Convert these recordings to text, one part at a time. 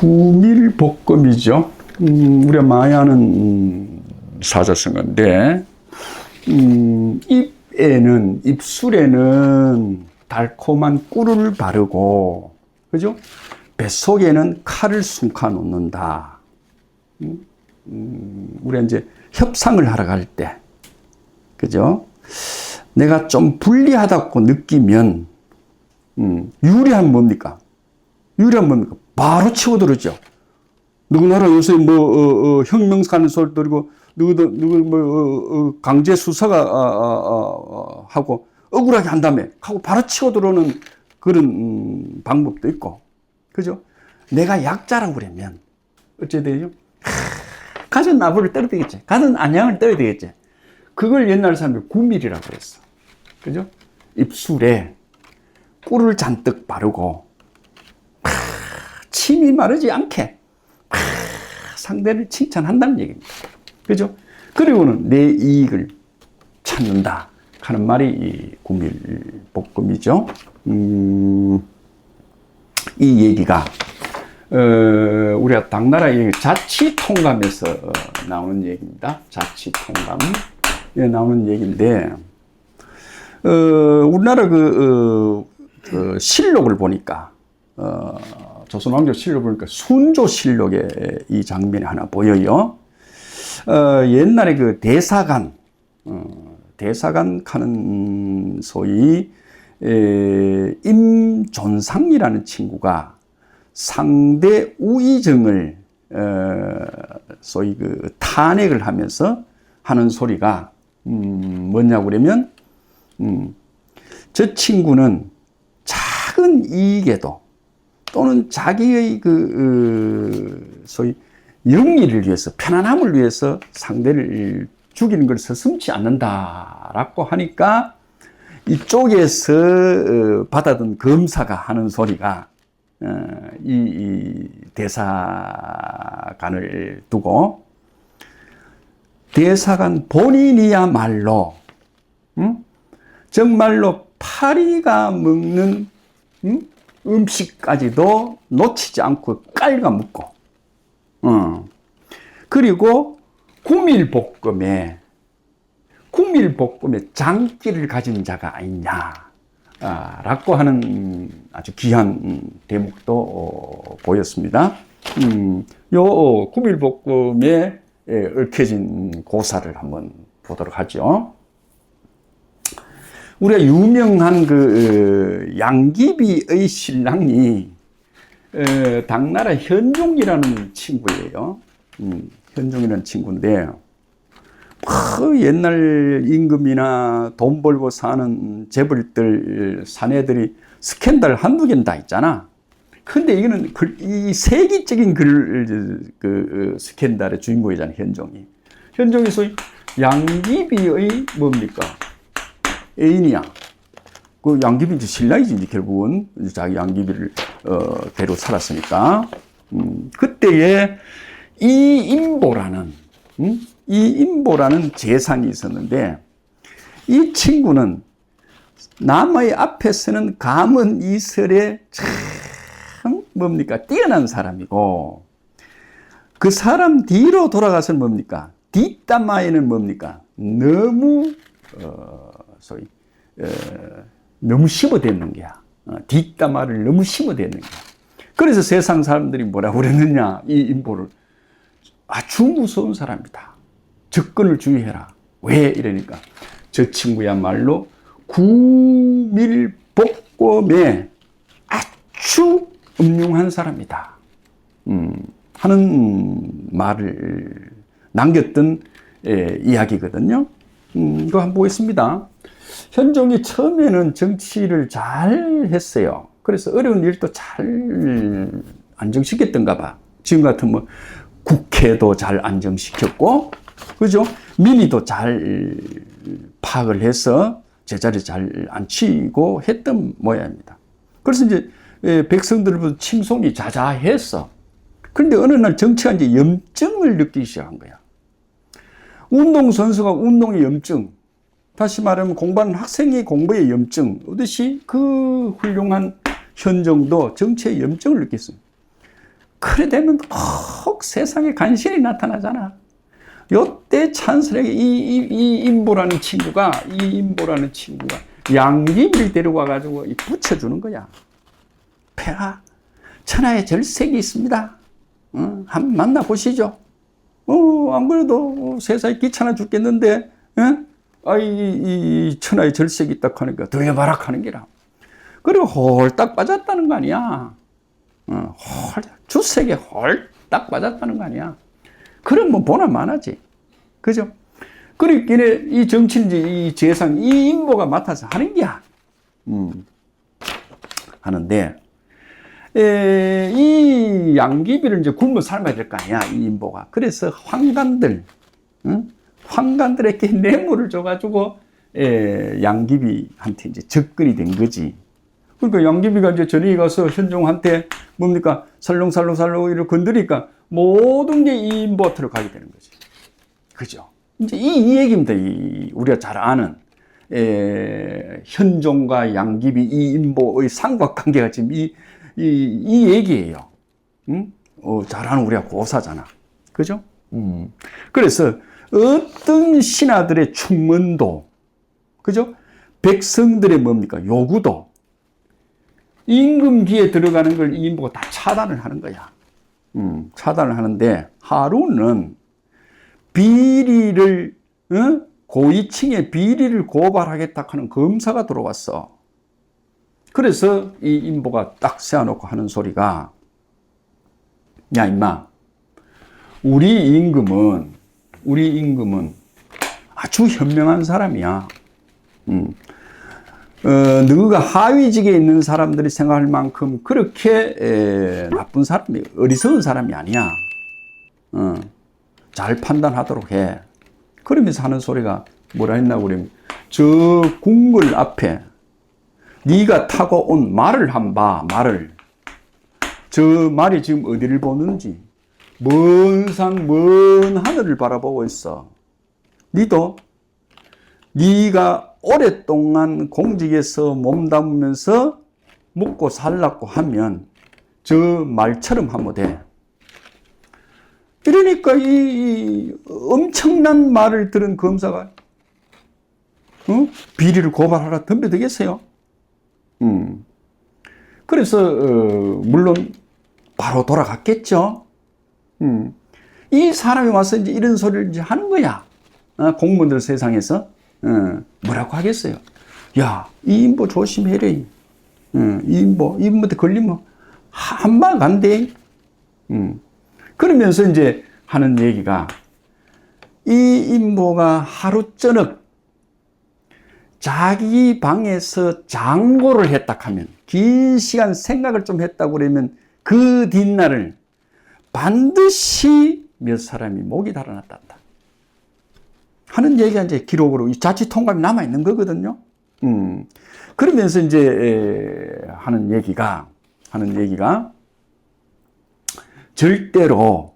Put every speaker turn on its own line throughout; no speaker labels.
구밀볶음이죠. 음, 우리가 많이 아는 음, 사자성어인데 음, 입에는 입술에는 달콤한 꿀을 바르고 그죠? 뱃속에는 칼을 숨겨 놓는다. 음, 음, 우리가 이제 협상을 하러 갈 때, 그죠? 내가 좀 불리하다고 느끼면, 음, 유리한 뭡니까? 유리한 뭡니까? 바로 치고들었죠. 누구나라 요새 뭐, 어, 어, 혁명하는 소리 들고, 누구, 누구, 뭐, 어, 어, 강제 수사가, 아, 아, 아, 아, 하고, 억울하게 한다며, 하고 바로 치고 들어오는 그런, 음, 방법도 있고, 그죠? 내가 약자라고 그러면, 어째 되죠? 가전 나부를 떨어야 되겠지. 가전 안양을 떨어야 되겠지. 그걸 옛날 사람들이 구밀이라고 그랬어. 그죠? 입술에 꿀을 잔뜩 바르고, 하, 침이 마르지 않게 하, 상대를 칭찬한다는 얘기입니다. 그죠? 그리고는 내 이익을 찾는다. 하는 말이 이 구밀볶음이죠. 음, 이 얘기가 어, 우리가 당나라 얘기 자치 통감에서 어, 나오는 얘기입니다. 자치 통감에 나오는 얘기인데 어, 우리나라 그, 어, 그 실록을 보니까 어, 조선왕조 실록 보니까 순조 실록에 이 장면이 하나 보여요. 어, 옛날에 그 대사관 어, 대사관 하는 소위 에, 임존상이라는 친구가 상대 우의정을 어, 소위 그 탄핵을 하면서 하는 소리가 음, 뭐냐고 그러면 음, 저 친구는 작은 이익에도 또는 자기의 그 어, 소위 영리를 위해서 편안함을 위해서 상대를 죽이는 걸 서슴지 않는다라고 하니까 이쪽에서 어, 받아든 검사가 하는 소리가 어, 이, 이 대사관을 두고 대사관 본인이야말로 음? 정말로 파리가 먹는 음? 음식까지도 놓치지 않고 깔가 묻고 어. 그리고 구밀볶음에 구밀볶음에 장기를 가진 자가 아니냐 아, 라고 하는 음, 아주 귀한 음, 대목도 어, 보였습니다. 음, 요 어, 구밀볶음에 예, 얽혀진 고사를 한번 보도록 하죠. 우리가 유명한 그 어, 양귀비의 신랑이 어, 당나라 현종이라는 친구예요. 음, 현종이라는 친구인데 그 옛날 임금이나 돈 벌고 사는 재벌들 사내들이 스캔들 한두 개는 다 있잖아. 근데 이거는 그, 이 세계적인 글, 그, 스캔들의 주인공이잖아, 현종이. 현종이 소위 양귀비의 뭡니까? 애인이야. 그 양귀비 이제 신랑이지, 이제 결국은. 자기 양귀비를, 어, 데려 살았으니까. 음, 그때에 이 임보라는, 음? 이 임보라는 재상이 있었는데, 이 친구는 남의 앞에서는 감은 이설에 참 뭡니까? 뛰어난 사람이고, 그 사람 뒤로 돌아가서는 뭡니까? 뒷담화에는 뭡니까? 너무, 어, 소위, 어, 너무 심어댔는 거야. 어, 뒷담화를 너무 심어댔는 거야. 그래서 세상 사람들이 뭐라고 그랬느냐, 이 인보를. 아주 무서운 사람이다. 접근을 주의해라. 왜? 이러니까. 저 친구야말로 구밀복검에 아주 음흉한 사람이다. 음, 하는 말을 남겼던 예, 이야기거든요. 음, 이거 한번 보겠습니다. 현종이 처음에는 정치를 잘 했어요. 그래서 어려운 일도 잘 안정시켰던가 봐. 지금 같은 뭐 국회도 잘 안정시켰고, 그죠? 민의도 잘 파악을 해서 제자리 잘 앉히고 했던 모양입니다. 그래서 이제 예, 백성들부터 칭송이 자자했어. 그런데 어느 날 정치가 이제 염증을 느끼기 시작한 거야. 운동선수가 운동의 염증, 다시 말하면 공부하는 학생이 공부의 염증, 오듯이 그 훌륭한 현정도 정치의 염증을 느꼈습니다. 그래 되면 혹 세상에 간신히 나타나잖아. 요때 찬스에게 이, 이, 이 임보라는 친구가, 이 임보라는 친구가 양귀비를 데려와 가지고 붙여주는 거야. 폐하, 천하에 절색이 있습니다. 어, 한번 만나보시죠. 어, 안 그래도 세상에 귀찮아 죽겠는데, 어? 아, 이, 천하에 절색이 있다 하니까 더해봐라 하는 게라. 그리고 홀딱 빠졌다는 거 아니야. 어, 홀, 주색에 홀딱 빠졌다는 거 아니야. 그럼 뭐 보나 마나지. 그죠? 그렇기에 이 정치인지 이 재상, 이 인보가 맡아서 하는 게야. 음. 하는데, 에, 이 양귀비를 이제 굶어 삶아야 될 거 아니야, 이 인보가. 그래서 황간들, 응? 황간들에게 뇌물을 줘가지고, 에, 양귀비한테 이제 접근이 된 거지. 그러니까 양귀비가 이제 전에 가서 현종한테 뭡니까? 살롱살롱살롱 이를 건드리니까 모든 게 이 인보한테로 가게 되는 거지. 그죠? 이제 이, 이 얘기입니다. 이, 우리가 잘 아는. 에, 현종과 양귀비 이 인보의 삼각관계가 지금 이, 이, 이 얘기예요. 응? 어, 잘 아는 우리가 고사잖아. 그죠? 음. 그래서 어떤 신하들의 충문도, 그죠? 백성들의 뭡니까? 요구도, 임금기에 들어가는 걸이 인보가 다 차단을 하는 거야. 음, 차단을 하는데 하루는 비리를 어? 고위층의 비리를 고발하겠다 하는 검사가 들어왔어. 그래서 이 인보가 딱 세워놓고 하는 소리가 야 임마 우리 임금은 우리 임금은 아주 현명한 사람이야. 음. 어, 너가 하위직에 있는 사람들이 생각할 만큼 그렇게 에, 나쁜 사람이 어리석은 사람이 아니야. 어, 잘 판단하도록 해. 그러면서 하는 소리가 뭐라 했나 그러면 저 궁궐 앞에 네가 타고 온 말을 한 봐. 말을 저 말이 지금 어디를 보는지 먼 산, 먼 하늘을 바라보고 있어. 니도 네가 오랫동안 공직에서 몸담으면서 먹고 살라고 하면 저 말처럼 하면 돼. 이러니까 이, 이 엄청난 말을 들은 검사가 어? 비리를 고발하라 덤벼들겠어요. 음. 그래서 어, 물론 바로 돌아갔겠죠. 음. 이 사람이 와서 이제 이런 소리를 이제 하는 거야. 어, 공무원들 세상에서 어, 뭐라고 하겠어요? 야, 이 인보 조심해래. 어, 이 인보, 이 인보한테 걸리면 한방 간대. 음. 그러면서 이제 하는 얘기가 이 인보가 하루 저녁 자기 방에서 장고를 했다 하면 긴 시간 생각을 좀 했다고 그러면 그 뒷날을 반드시 몇 사람이 목이 달아났단다. 하는 얘기가 이제 기록으로 자칫 통감이 남아 있는 거거든요. 음. 그러면서 이제 에, 하는 얘기가 하는 얘기가 절대로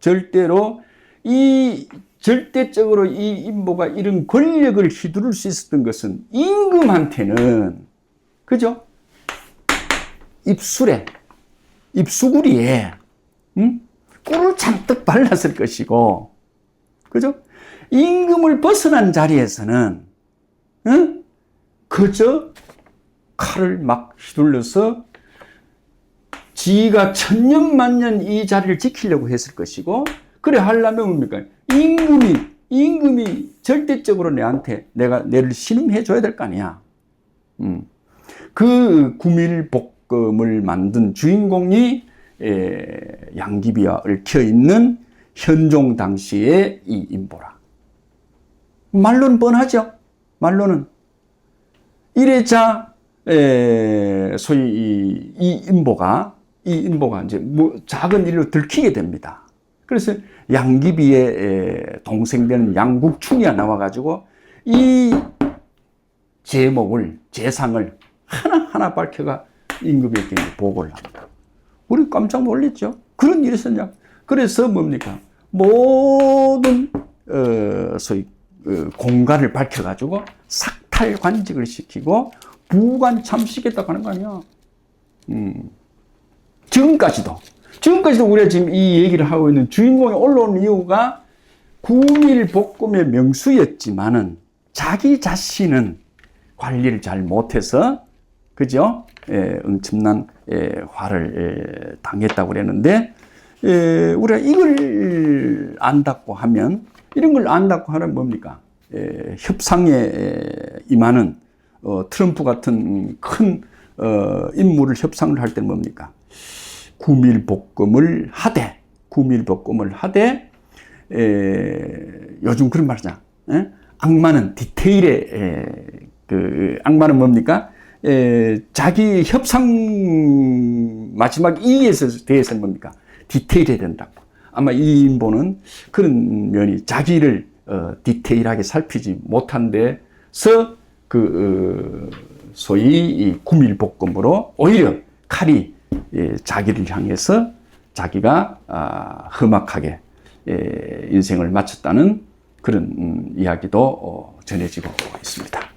절대로 이 절대적으로 이 인보가 이런 권력을 휘두를 수 있었던 것은 임금한테는 그죠? 입술에 입수구리에 음? 꿀을 잔뜩 발랐을 것이고 그죠? 임금을 벗어난 자리에서는 응? 그저 칼을 막 휘둘러서 지가 천년만년 이 자리를 지키려고 했을 것이고 그래 하려면 뭡니까? 임금이 임금이 절대적으로 내한테 내가 내를 신임해 줘야 될 거 아니야. 음. 그 구밀복금을 만든 주인공이 에, 양귀비와 얽혀 있는 현종 당시의 이 인보라. 말로는 뻔하죠. 말로는 이래자 에, 소위 이, 이 인보가 이 인보가 이제 뭐 작은 일로 들키게 됩니다. 그래서 양귀비의 동생 되는 양국충이가 나와가지고 이 제목을 재상을 하나 하나 밝혀가 임금에게 보고를 합니다. 우리 깜짝 놀랐죠. 그런 일이 있었냐? 그래서 뭡니까? 모든 어, 소위 어, 공간을 밝혀가지고 삭탈 관직을 시키고 부관 참시겠다고 하는 거 아니야. 음. 지금까지도 지금까지도 우리가 지금 이 얘기를 하고 있는 주인공이 올라온 이유가 구밀복금의 명수였지만은 자기 자신은 관리를 잘 못해서 그죠? 예, 엄청난 예, 화를 예, 당했다고 그랬는데 예, 우리가 이걸 안다고 하면 이런 걸 안다고 하면 뭡니까? 예, 협상에 예, 임하는 어, 트럼프 같은 큰 어, 인물을 협상을 할 때는 뭡니까? 구밀복금을 하되 구밀복금을 하되 에, 요즘 그런 말이잖아. 에? 악마는 디테일에 에, 그 악마는 뭡니까? 에, 자기 협상 마지막 이익에 대해서는 뭡니까? 디테일해야 된다고. 아마 이 인본은 그런 면이 자기를 어, 디테일하게 살피지 못한 데서 그 어, 소위 이 구밀복금으로 오히려 칼이 예, 자기를 향해서 자기가 아, 험악하게 예, 인생을 마쳤다는 그런 음, 이야기도 어, 전해지고 있습니다.